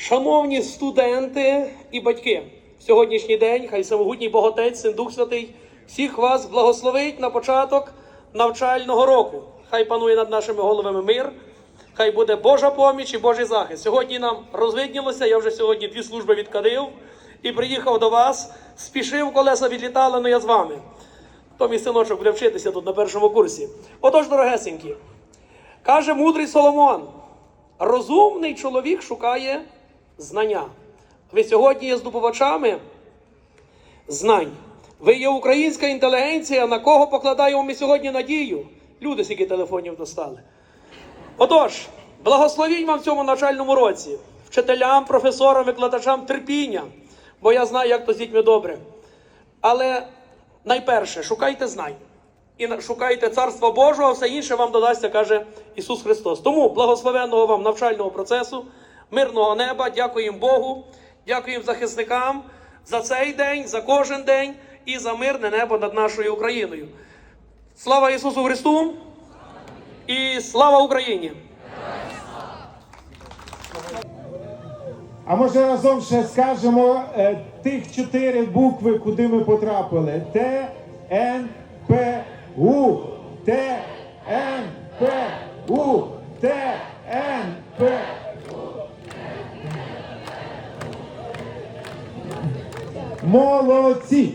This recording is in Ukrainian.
Шановні студенти і батьки, в сьогоднішній день хай самогутній Боготець, Син Дух Святий, всіх вас благословить на початок навчального року. Хай панує над нашими головами мир, хай буде Божа поміч і Божий захист. Сьогодні нам розвиднілося, я вже сьогодні дві служби відкадив і приїхав до вас. Спішив, колеса відлітали, але я з вами. То мій синочок буде вчитися тут на першому курсі. Отож, дорогесенькі, каже мудрий Соломон. Розумний чоловік шукає знання. Ви сьогодні є здобувачами знань. Ви є українська інтелігенція, на кого покладаємо ми сьогодні надію. Люди скільки телефонів достали. Отож, благословінь вам в цьому навчальному році, вчителям, професорам, викладачам терпіння, бо я знаю, як то з дітьми добре. Але найперше, шукайте знань. І шукайте Царства Божого, все інше вам додасться, каже Ісус Христос. Тому благословенного вам навчального процесу, мирного неба, дякуємо Богу, дякуємо захисникам за цей день, за кожен день і за мирне небо над нашою Україною. Слава Ісусу Христу і слава Україні! А може разом ще скажемо е, тих чотири букви, куди ми потрапили. Т, Н, П, У. Т, Н, П, У. Т, Н, П. Молодці!